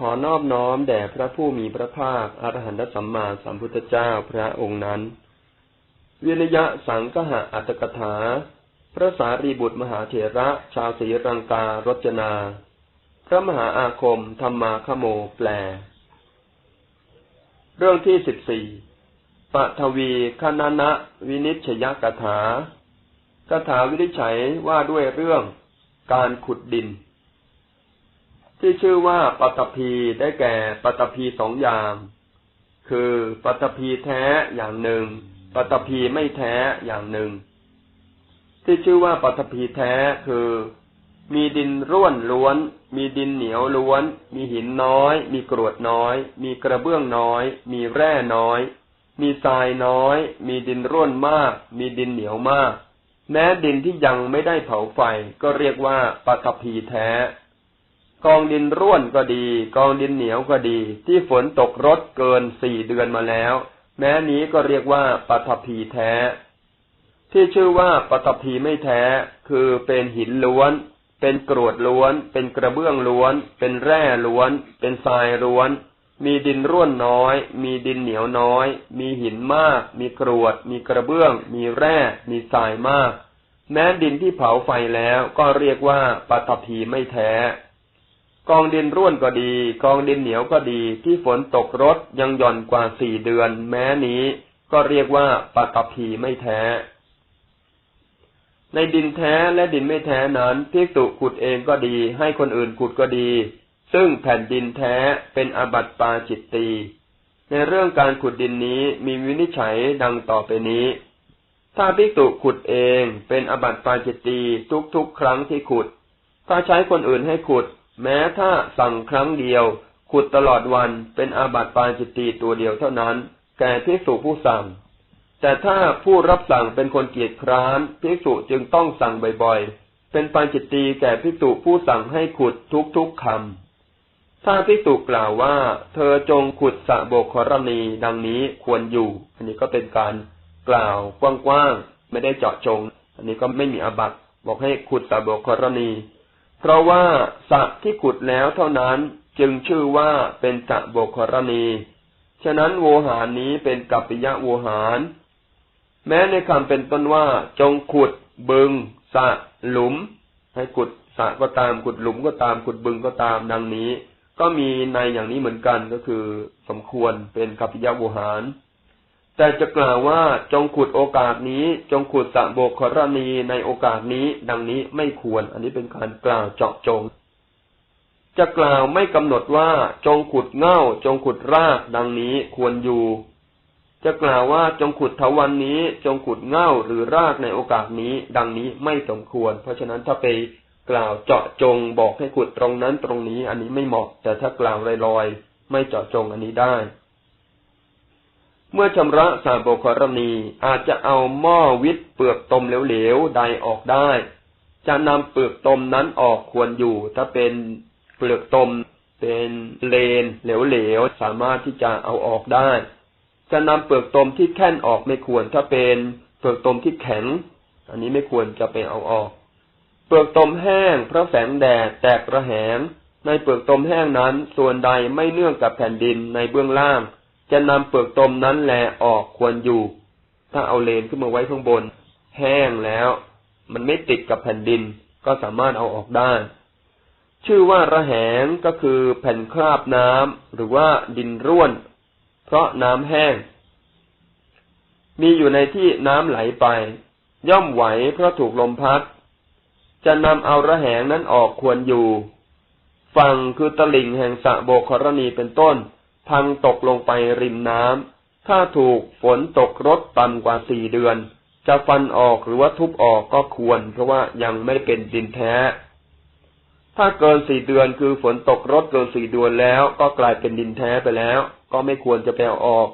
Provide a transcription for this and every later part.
ขอนอบน้อมแด่พระผู้มีพระภาคอรหันตสัมมาสัมพุทธเจ้าพระองค์นั้น วินยะสังกหะอัตถกถา พระสารีบุตรมหาเถระชาวศรีรังการจนา พระมหาอาคมธรรมาคโมแปล เรื่องที่สิบสี่ปทวีคณนะวินิชยกถาคถาวินิจฉัยว่าด้วยเรื่องการขุดดิน ที่ชื่อว่าปัตภีได้แก่ปัตภีสองอย่าง คือปัตภีแท้อย่างหนึ่งปัตภีไม่แท้อย่างหนึ่ง ที่ชื่อว่าปัตภีแท้คือ มีดินร่วนล้วน มีดินเหนียวล้วน มีหินน้อย มีกรวดน้อย มีกระเบื้องน้อย มีแร่น้อย มีทรายน้อย มีดินร่วนมาก มีดินเหนียวมาก แม้ดินที่ยังไม่ได้เผาไฟก็เรียกว่าปัตภีแท้ กองดินร่วนก็ดี กองดินเหนียวก็ดี ที่ฝนตกรดเกินสี่เดือนมาแล้ว แม้นี้ก็เรียกว่าปัทภีแท้ ที่ชื่อว่าปัทภีไม่แท้ คือเป็นหินล้วน เป็นกรวดล้วน เป็นกระเบื้องล้วน เป็นแร่ล้วน เป็นทรายล้วน มีดินร่วนน้อย มีดินเหนียวน้อย มีหินมาก มีกรวด มีกระเบื้อง มีแร่ มีทรายมาก แม้ดินที่เผาไฟแล้วก็เรียกว่าปัทภีไม่แท้ กองดินร่วนก็ดี กองดินเหนียวก็ดี ที่ฝนตกรดยังหย่อนกว่าสี่เดือน แม้นี้ก็เรียกว่าปัตภีไม่แท้ ในดินแท้และดินไม่แท้นั้นพิกตุขุดเองก็ดี ให้คนอื่นขุดก็ดี ซึ่งแผ่นดินแท้เป็นอบัตปาจิตตีในเรื่องการขุดดินนี้มีวินิจฉัยดังต่อไปนี้ ถ้าพิกตุขุดเองเป็นอบัตปาจิตตีทุกๆครั้งที่ขุด ถ้าใช้คนอื่นให้ขุด แม้ถ้าสั่งครั้งเดียว ขุดตลอดวันเป็นอาบัติปาจิตตีตัวเดียวเท่านั้น แก่ภิกษุผู้สั่ง แต่ถ้าผู้รับสั่งเป็นคนเกียจคร้านภิกษุจึงต้องสั่งบ่อยๆ เป็นปาจิตตีแก่ภิกษุผู้สั่งให้ขุดทุกๆคำถ้าภิกษุกล่าวว่า เธอจงขุดสะโบกรณีดังนี้ควรอยู่ อันนี้ก็เป็นการกล่าวกว้างๆไม่ได้เจาะจง อันนี้ก็ไม่มีอาบัติบอกให้ขุดสะโบกรณี เพราะว่าสระที่ขุดแล้วเท่านั้นจึงชื่อว่าเป็นสระโบกรณี ฉะนั้นโวหารนี้เป็นกัปปิยะโวหาร แม้ในคำเป็นต้นว่า จงขุด บึงสระหลุม ให้ขุดสระก็ตามขุดหลุมก็ตามขุดบึงก็ตามดังนี้ ก็มีในอย่างนี้เหมือนกันก็คือ สมควรเป็นกัปปิยะโวหาร แต่จะกล่าวว่าจงขุดโอกาสนี้ จงขุดสะโบกครณีในโอกาสนี้ ดังนี้ไม่ควร อันนี้เป็นการกล่าวเจาะจง จะกล่าวไม่กำหนดว่า จงขุดเง่า จงขุดราก ดังนี้ควรอยู่ จะกล่าวว่าจงขุดทวันนี้ จงขุดเง่าหรือรากในโอกาสนี้ ดังนี้ไม่สมควร เพราะฉะนั้นถ้าไปกล่าวเจาะจงบอกให้ขุดตรงนั้นตรงนี้ อันนี้ไม่เหมาะ แต่ถ้ากล่าวลอยๆไม่เจาะจงอันนี้ได้ เมื่อชำระสาโบคารณีอาจจะเอาหม้อวิตเปลือกตมเหลวๆใดออกได้ จะนำเปลือกตมนั้นออกควรอยู่ ถ้าเป็นเปลือกตมเป็นเลนเหลวๆสามารถที่จะเอาออกได้ จะนำเปลือกตมที่แค่นออกไม่ควร ถ้าเป็นเปลือกตมที่แข็ง อันนี้ไม่ควรจะไปเอาออก เปลือกตมแห้งเพราะแสงแดดแตกระแหง ในเปลือกตมแห้งนั้นส่วนใดไม่เนื่องกับแผ่นดินในเบื้องล่าง จะนำเปลือกตมนั้นแลออกควรอยู่ ถ้าเอาเลนขึ้นมาไว้ข้างบน แห้งแล้ว มันไม่ติดกับแผ่นดิน ก็สามารถเอาออกได้ ชื่อว่าระแหงก็คือแผ่นคราบน้ำหรือว่าดินร่วน เพราะน้ำแห้ง มีอยู่ในที่น้ำไหลไป ย่อมไหวเพราะถูกลมพัด จะนำเอาระแหงนั้นออกควรอยู่ ฝั่งคือตลิ่งแห่งสะโบกรณีเป็นต้น พังตกลงไปริมน้ำ ถ้าถูกฝนตกรดต่ำกว่าสี่เดือน จะฟันออกหรือว่าทุบออกก็ควร เพราะว่ายังไม่เป็นดินแท้ ถ้าเกินสี่เดือนคือฝนตกรดเกินสี่เดือนแล้ว ก็กลายเป็นดินแท้ไปแล้ว ก็ไม่ควรจะไปเอาออก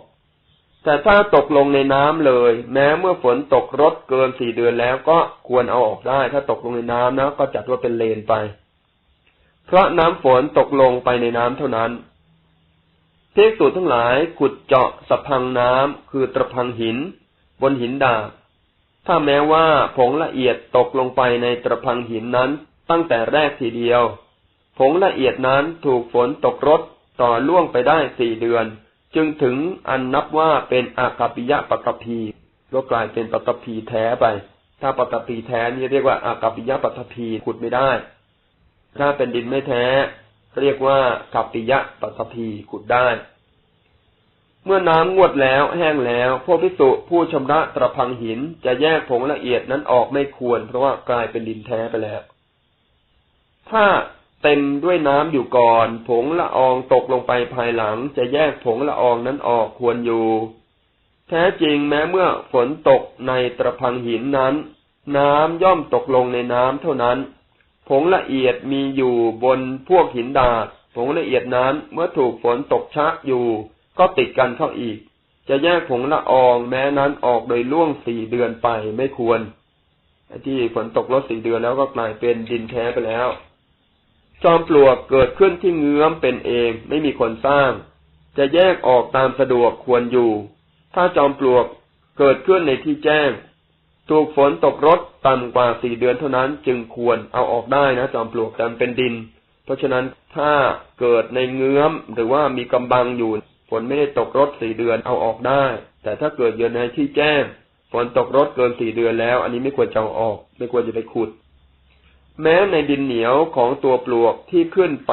แต่ถ้าตกลงในน้ำเลย แม้เมื่อฝนตกรดเกินสี่เดือนแล้วก็ควรเอาออกได้ ถ้าตกลงในน้ำนะก็จัดว่าเป็นเลนไป เพราะน้ำฝนตกลงไปในน้ำเท่านั้น ภิกษุทั้งหลายขุดเจาะสะพังน้ำคือตะพังหิน บนหินดาบถ้าแม้ว่าผงละเอียดตกลงไปในตะพังหินนั้นตั้งแต่แรกทีเดียว ผงละเอียดนั้นถูกฝนตกรดต่อล่วงไปได้สี่เดือน จึงถึงอันนับว่าเป็นอากาปิยะปตพีก็กลายเป็นปตพีแท้ไป ถ้าปตพีแท้นี่เรียกว่าอากาปิยะปตพีขุดไม่ได้ ถ้าเป็นดินไม่แท้ เรียกว่ากัปปิยะปตพีขุดได้ เมื่อน้ำงวดแล้วแห้งแล้วพวกพิสุผู้ชำระตะพังหินจะแยกผงละเอียดนั้นออกไม่ควร เพราะว่ากลายเป็นดินแท้ไปแล้ว ถ้าเต็มด้วยน้ำอยู่ก่อน ผงละอองตกลงไปภายหลัง จะแยกผงละอองนั้นออกควรอยู่ แท้จริงแม้เมื่อฝนตกในตะพังหินนั้น น้ำย่อมตกลงในน้ำเท่านั้น ผงละเอียดมีอยู่บนพวกหินดาดผงละเอียดนั้นเมื่อถูกฝนตกชะอยู่ ก็ติดกันเข้าอีก จะแยกผงละอองแม้นั้นออกโดยล่วงสี่เดือนไปไม่ควรที่ฝนตกลดสี่เดือนแล้วก็กลายเป็นดินแท้ไปแล้ว จอมปลวกเกิดขึ้นที่เงื้อมเป็นเองไม่มีคนสร้าง จะแยกออกตามสะดวกควรอยู่ ถ้าจอมปลวกเกิดขึ้นในที่แจ้ง ถูกฝนตกรดต่ำกว่าสี่เดือนเท่านั้น จึงควรเอาออกได้นะจอมปลวกแต่เป็นดิน เพราะฉะนั้นถ้าเกิดในเงื้อมหรือว่ามีกำบังอยู่ฝนไม่ได้ตกรดสี่เดือนเอาออกได้ แต่ถ้าเกิดอยู่ในที่แจ้งฝนตกรดเกินสี่เดือนแล้ว อันนี้ไม่ควรจะเอาออก ไม่ควรจะไปขุด แม้ในดินเหนียวของตัวปลวกที่ขึ้นไป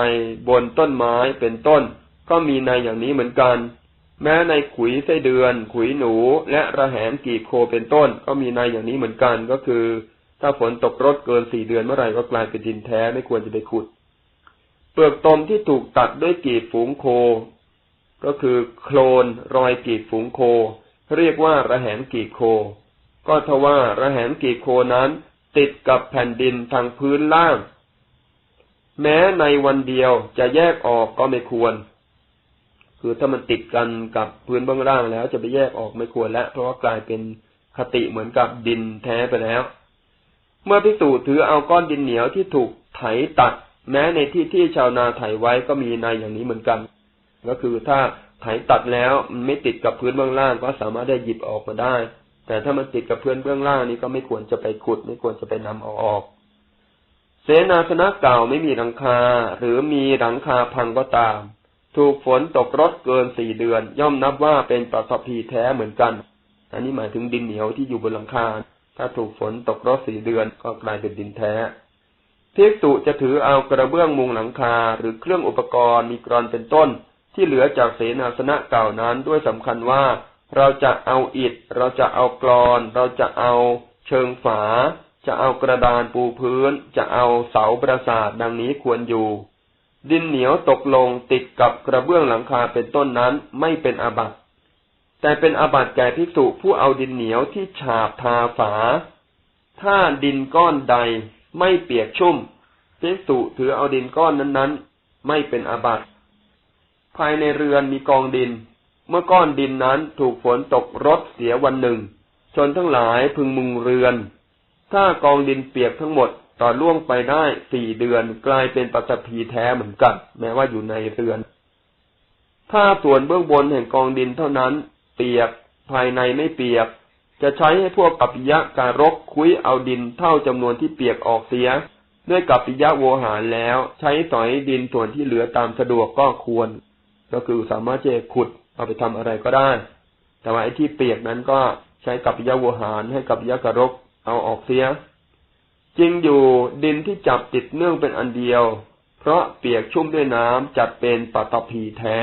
บนต้นไม้เป็นต้น ก็มีในอย่างนี้เหมือนกัน แม้ในขุยไส้เดือน ขุยหนู และระแหงกีบโคเป็นต้น ก็มีในอย่างนี้เหมือนกันก็คือ ถ้าฝนตกรดเกินสี่เดือนเมื่อไหร่ก็กลายเป็นดินแท้ไม่ควรจะไปขุด เปลือกตมที่ถูกตัดด้วยกีบฝูงโค ก็คือโคลนรอยกีบฝูงโค เรียกว่าระแหงกีบโค ก็ทว่าระแหงกีบโคนั้นติดกับแผ่นดินทางพื้นล่าง แม้ในวันเดียวจะแยกออกก็ไม่ควร คือถ้ามันติดกันกับพื้นเบื้องล่างแล้ว จะไปแยกออกไม่ควรแล้วเพราะว่ากลายเป็นคติเหมือนกับดินแท้ไปแล้ว เมื่อพิสูจน์ถือเอาก้อนดินเหนียวที่ถูกไถตัด แม้ในที่ที่ชาวนาไถไว้ก็มีในอย่างนี้เหมือนกัน ก็คือถ้าไถตัดแล้วมันไม่ติดกับพื้นเบื้องล่าง ก็สามารถได้หยิบออกมาได้ แต่ถ้ามันติดกับพื่อนเบื้องล่างนี้ก็ไม่ควรจะไปขุด ไม่ควรจะไปนำเอาออกเสนาสนะเก่าไม่มีหลังคา หรือมีหลังคาพังก็ตาม ถูกฝนตกรดเกินสี่เดือน ย่อมนับว่าเป็นปฐพีแท้เหมือนกัน อันนี้หมายถึงดินเหนียวที่อยู่บนหลังคา ถ้าถูกฝนตกรดสี่เดือนก็กลายเป็นดินแท้พิกตุจะถือเอากระเบื้องมุงหลังคา หรือเครื่องอุปกรณ์มีกรอนเป็นต้น ที่เหลือจากเสนาสนะเก่านั้นด้วยสำคัญว่า เราจะเอาอิฐ เราจะเอากรอน เราจะเอาเชิงฝา จะเอากระดานปูพื้น จะเอาเสาประสาทดังนี้ควรอยู่ ดินเหนียวตกลงติดกับกระเบื้องหลังคาเป็นต้นนั้นไม่เป็นอาบัติ แต่เป็นอาบัติแก่ภิกษุผู้เอาดินเหนียวที่ฉาบทาฝา ถ้าดินก้อนใดไม่เปียกชุ่มภิกษุถือเอาดินก้อนนั้นๆ ไม่เป็นอาบัติ ภายในเรือนมีกองดิน เมื่อก้อนดินนั้นถูกฝนตกรดเสียวันหนึ่ง ชนทั้งหลายพึงมุงเรือน ถ้ากองดินเปียกทั้งหมด ต่อล่วงไปได้สี่เดือนกลายเป็นปัตภีแท้เหมือนกัน แม้ว่าอยู่ในเรือน ถ้าส่วนเบื้องบนแห่งกองดินเท่านั้น เปียกภายในไม่เปียก จะใช้ให้พวกกัปปิยะการกคุยเอาดินเท่าจำนวนที่เปียกออกเสีย ด้วยกัปปิยะโวหารแล้ว ใช้สอยดินส่วนที่เหลือตามสะดวกก็ควร ก็คือสามารถจะขุดเอาไปทำอะไรก็ได้ แต่ว่าไอ้ที่เปียกนั้นก็ใช้กับยาวัวหารให้กับยากรรกเอาออกเสีย จริงอยู่ดินที่จับติดเนื่องเป็นอันเดียว เพราะเปียกชุ่มด้วยน้ำจัดเป็นปัตตภีแท้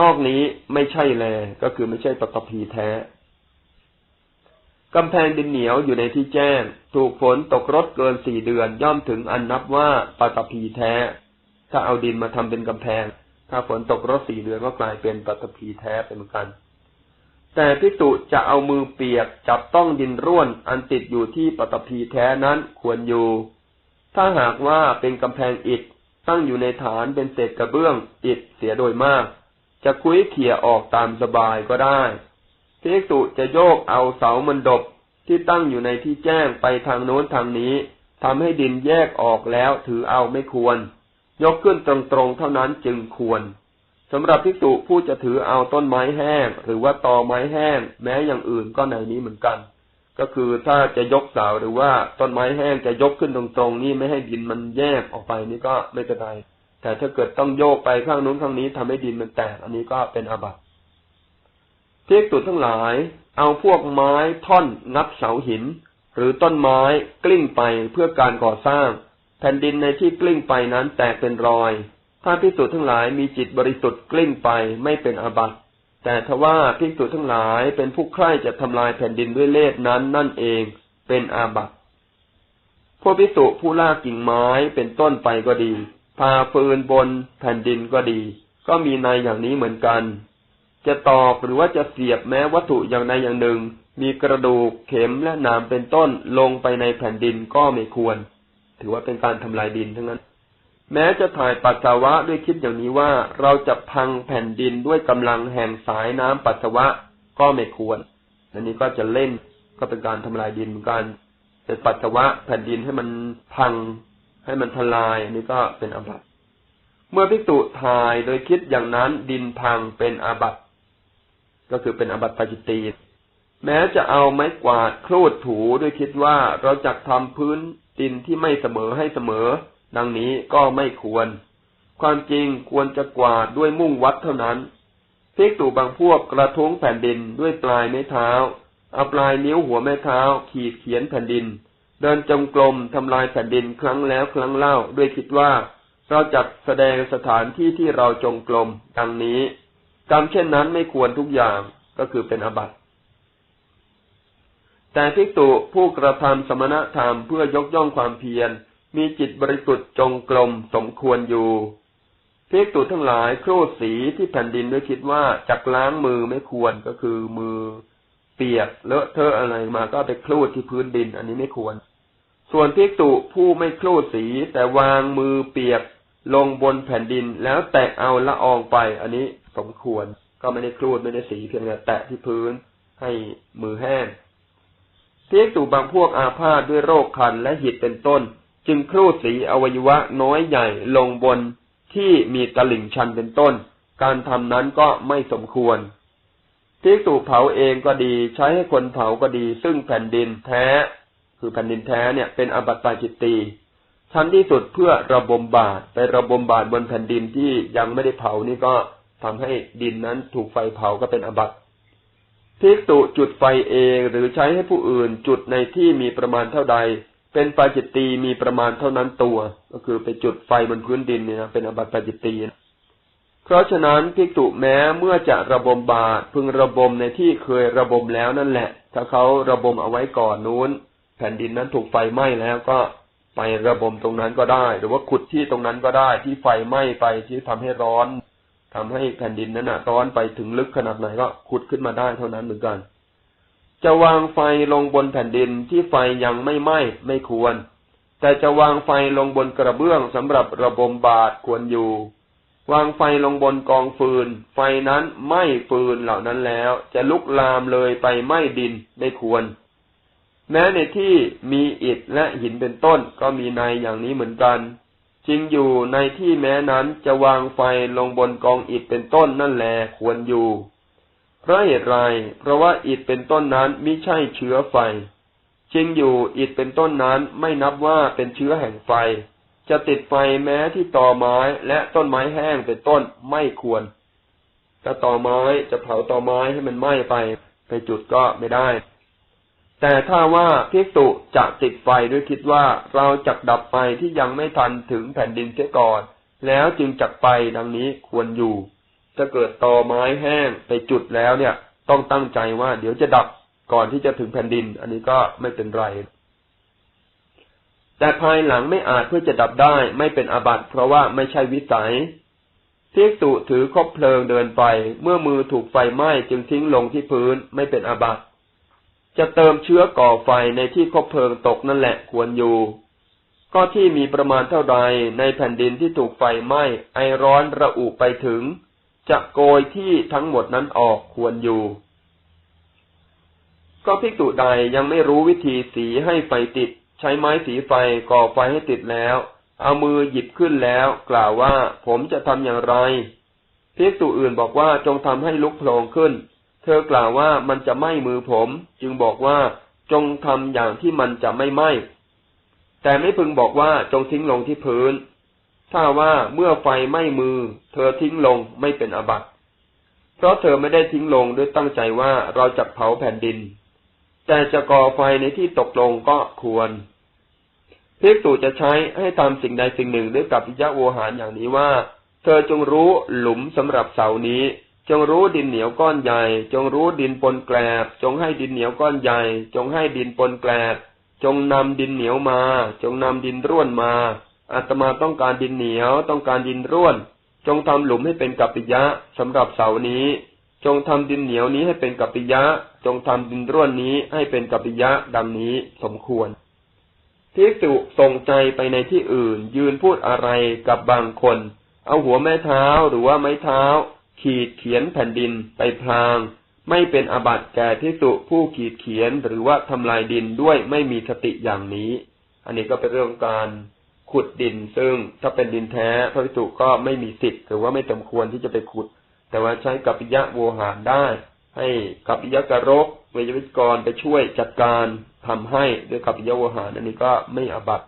นอกนี้ไม่ใช่แล ก็คือไม่ใช่ปัตตภีแท้กำแพงดินเหนียวอยู่ในที่แจ้ง ถูกฝนตกรดเกินสี่เดือนย่อมถึงอันนับว่าปัตตภีแท้ ถ้าเอาดินมาทำเป็นกำแพง ถ้าฝนตกรถสี่เดือนก็กลายเป็นปัตภีแท้เป็นเหมือนกัน แต่พิจุจะเอามือเปียกจับต้องดินร่วนอันติดอยู่ที่ปัตภีแท้นั้นควรอยู่ ถ้าหากว่าเป็นกำแพงอิฐตั้งอยู่ในฐานเป็นเศษกระเบื้องอิฐเสียโดยมาก จะคุ้ยเขี่ยออกตามสบายก็ได้พิจุจะโยกเอาเสามันดบที่ตั้งอยู่ในที่แจ้งไปทางโน้นทางนี้ทำให้ดินแยกออกแล้วถือเอาไม่ควร ยกขึ้นตรงๆเท่านั้นจึงควร สำหรับภิกษุผู้จะถือเอาต้นไม้แห้ง หรือว่าตอไม้แห้ง แม้อย่างอื่นก็ในนี้เหมือนกัน ก็คือถ้าจะยกเสาหรือว่าต้นไม้แห้งจะยกขึ้นตรงๆ นี่ไม่ให้ดินมันแยกออกไปนี่ก็ไม่เป็นไรแต่ถ้าเกิดต้องโยกไปข้างนู้นข้างนี้ทำให้ดินมันแตก อันนี้ก็เป็นอาบัติเพียกตุดทั้งหลาย เอาพวกไม้ท่อนงัดเสาหิน หรือต้นไม้กลิ้งไปเพื่อการก่อสร้าง แผ่นดินในที่กลิ้งไปนั้นแตกเป็นรอย ถ้าพิสุทั้งหลายมีจิตบริสุทธิ์กลิ้งไปไม่เป็นอาบัติแต่ทว่าภิกษุทั้งหลายเป็นผู้ใคร่จะทำลายแผ่นดินด้วยเลสนั้นนั่นเองเป็นอาบัติพวกภิกษุผู้ลากกิ่งไม้เป็นต้นไปก็ดี พาฟืนบนแผ่นดินก็ดี ก็มีในอย่างนี้เหมือนกัน จะตอกหรือว่าจะเสียบแม้วัตถุอย่างใดอย่างหนึ่ง มีกระดูกเข็มและหนามเป็นต้นลงไปในแผ่นดินก็ไม่ควร ถือว่าเป็นการทำลายดินทั้งนั้น แม้จะถ่ายปัสสาวะด้วยคิดอย่างนี้ว่าเราจะพังแผ่นดินด้วยกำลังแห่งสายน้ำปัสสาวะก็ไม่ควร อันนี้ก็จะเล่นก็เป็นการทำลายดินเหมือนกันแต่ปัสสาวะแผ่นดินให้มันพัง ให้มันทลาย อันนี้ก็เป็นอาบัติเมื่อพิจุถ่ายโดยคิดอย่างนั้นดินพังเป็นอาบัติก็คือเป็นอาบัติปาจิตตีแม้จะเอาไม้กวาดครูดถูด้วยคิดว่าเราจะทำพื้นดินที่ไม่เสมอให้เสมอ ดังนี้ก็ไม่ควร ความจริงควรจะกวาดด้วยมุ่งวัดเท่านั้นพิกตู่บางพวกกระทุ้งแผ่นดินด้วยปลายไม้เท้า เอาปลายนิ้วหัวแม่เท้า ขีดเขียนแผ่นดิน เดินจงกรมทำลายแผ่นดินครั้งแล้วครั้งเล่าด้วยคิดว่า เราจัดแสดงสถานที่ที่เราจงกรมดังนี้กรรมเช่นนั้นไม่ควรทุกอย่างก็คือเป็นอบัติแต่พิกตุผู้กระทำสมณธรรมเพื่อยกย่องความเพียร มีจิตบริสุทธิ์จงกรมสมควรอยู่พิกตุทั้งหลายครูดสีที่แผ่นดินด้วยคิดว่าจักล้างมือไม่ควรก็คือมือเปียกเลอะเทอะอะไรมาก็ไปคลูดที่พื้นดิน อันนี้ไม่ควร ส่วนพิกตุผู้ไม่คลูดสีแต่วางมือเปียกลงบนแผ่นดินแล้วแตะเอาละอองไป อันนี้สมควร ก็ไม่ได้คลูดไม่ได้สีเพียงแต่แตะที่พื้นให้มือแห้งพิกตุบางพวกอาพาธด้วยโรคคันและหิดเป็นต้น จึงครูสีอวัยวะน้อยใหญ่ลงบนที่มีตลิ่งชันเป็นต้น การทำนั้นก็ไม่สมควรที่สูเผาเองก็ดี ใช้ให้คนเผาก็ดี ซึ่งแผ่นดินแท้ คือแผ่นดินแท้เนี่ยเป็นอบัตตาจิตตีชั้นที่สุดเพื่อระบมบาดไประบมบาดบนแผ่นดินที่ยังไม่ได้เผานี่ก็ทำให้ดินนั้นถูกไฟเผาก็เป็นอบัตทิกตุจุดไฟเองหรือใช้ให้ผู้อื่นจุดในที่มีประมาณเท่าใด เป็นปาจิตตีมีประมาณเท่านั้นตัว ก็คือไปจุดไฟบนพื้นดินเนี่ยนะเป็นอบัติปาจิตตีเพราะฉะนั้นพิกตุแม้เมื่อจะระบมบาตพึงระบมในที่เคยระบมแล้วนั่นแหละ ถ้าเขาระบมเอาไว้ก่อนนู้น แผ่นดินนั้นถูกไฟไหม้แล้วก็ไประบมตรงนั้นก็ได้ หรือว่าขุดที่ตรงนั้นก็ได้ที่ไฟไหม้ไปที่ทำให้ร้อนทำให้แผ่นดินนั้นร้อนไปถึงลึกขนาดไหนก็ขุดขึ้นมาได้เท่านั้นเหมือนกัน จะวางไฟลงบนแผ่นดินที่ไฟยังไม่ไหม้ไม่ควร แต่จะวางไฟลงบนกระเบื้องสำหรับระบมบาดควรอยู่ วางไฟลงบนกองฟืน ไฟนั้นไหม้ฟืนเหล่านั้นแล้ว จะลุกลามเลยไปไหม้ดินไม่ควร แม้ในที่มีอิฐและหินเป็นต้นก็มีในอย่างนี้เหมือนกันจริงอยู่ในที่แม้นั้นจะวางไฟลงบนกองอิฐเป็นต้นนั่นแหละควรอยู่ พราะเหตุไร เพราะว่าอิฐเป็นต้นนั้นไม่ใช่เชื้อไฟจริงอยู่อิฐเป็นต้นนั้นไม่นับว่าเป็นเชื้อแห่งไฟ จะติดไฟแม้ที่ต่อไม้และต้นไม้แห้งเป็นต้นไม่ควรถ้าต่อไม้จะเผาต่อไม้ให้มันไหม้ไป ไปจุดก็ไม่ได้ แต่ถ้าว่าพิกตุจะติดไฟด้วยคิดว่าเราจักดับไฟที่ยังไม่ทันถึงแผ่นดินเสียก่อน แล้วจึงจักไปดังนี้ควรอยู่ ถ้าเกิดตอไม้แห้งไปจุดแล้วเนี่ย ต้องตั้งใจว่าเดี๋ยวจะดับก่อนที่จะถึงแผ่นดิน อันนี้ก็ไม่เป็นไร แต่ภายหลังไม่อาจเพื่อจะดับได้ไม่เป็นอาบัติเพราะว่าไม่ใช่วิสัยเทียกตุถือคบเพลิงเดินไป เมื่อมือถูกไฟไหม้จึงทิ้งลงที่พื้นไม่เป็นอาบัติจะเติมเชื้อก่อไฟในที่คบเพลิงตกนั่นแหละควรอยู่ ก็ที่มีประมาณเท่าใดในแผ่นดินที่ถูกไฟไหม้ไอร้อนระอุไปถึง จะโกยที่ทั้งหมดนั้นออกควรอยู่ ก็ภิกษุใดยังไม่รู้วิธีสีให้ไฟติด ใช้ไม้สีไฟก่อไฟให้ติดแล้ว เอามือหยิบขึ้นแล้ว กล่าวว่าผมจะทำอย่างไรภิกษุอื่นบอกว่าจงทำให้ลุกโผล่ขึ้น เธอกล่าวว่ามันจะไหม้มือผม จึงบอกว่าจงทำอย่างที่มันจะไม่ไหม้แต่ไม่พึงบอกว่าจงทิ้งลงที่พื้น ถ้าว่าเมื่อไฟไหม้มือ เธอทิ้งลงไม่เป็นอบัติ เพราะเธอไม่ได้ทิ้งลงด้วยตั้งใจว่าเราจะเผาแผ่นดิน แต่จะก่อไฟในที่ตกลงก็ควรพิกตุจะใช้ให้ทำสิ่งใดสิ่งหนึ่งด้วยกับพิยะโวหารอย่างนี้ว่า เธอจงรู้หลุมสำหรับเสานี้ จงรู้ดินเหนียวก้อนใหญ่ จงรู้ดินปนแกลบ จงให้ดินเหนียวก้อนใหญ่ จงให้ดินปนแกลบ จงนำดินเหนียวมา จงนำดินร่วนมา อาตมาต้องการดินเหนียว ต้องการดินร่วน จงทำหลุมให้เป็นกัปปิยะสำหรับเสานี้ จงทำดินเหนียวนี้ให้เป็นกัปปิยะ จงทำดินร่วนนี้ให้เป็นกัปปิยะดังนี้สมควรภิกษุส่งใจไปในที่อื่น ยืนพูดอะไรกับบางคน เอาหัวแม่เท้าหรือว่าไม้เท้า ขีดเขียนแผ่นดินไปพลาง ไม่เป็นอบัติแก่ภิกษุผู้ขีดเขียนหรือว่าทำลายดินด้วยไม่มีสติอย่างนี้ อันนี้ก็เป็นเรื่องการ ขุดดิน ซึ่งถ้าเป็นดินแท้พระภิกษุก็ไม่มีสิทธิ์หรือว่าไม่สมควรที่จะไปขุด แต่ว่าใช้กัปปิยะโวหารได้ ให้กัปปิยะกรกเวยวิกรไปช่วยจัดการทำให้ด้วยกับยโวหารอันนี้ก็ไม่อบัต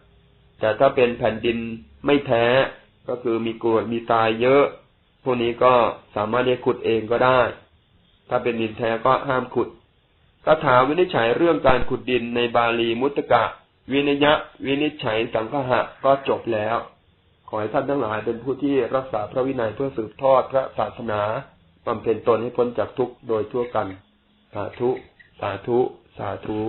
แต่ถ้าเป็นแผ่นดินไม่แท้ก็คือมีกรวดมีทรายเยอะพวกนี้ก็สามารถเรียกขุดเองก็ได้ ถ้าเป็นดินแท้ก็ห้ามขุดคาถาวินิจฉัยเรื่องการขุดดินในบาลีมุตตะ วินยะ วินิจฉัยสังฆะก็จบแล้ว ขอให้ท่านทั้งหลายเป็นผู้ที่รักษาพระวินัยเพื่อสืบทอดพระศาสนาบำเพ็ญตนให้พ้นจากทุกข์โดยทั่วกัน สาธุ สาธุ สาธุ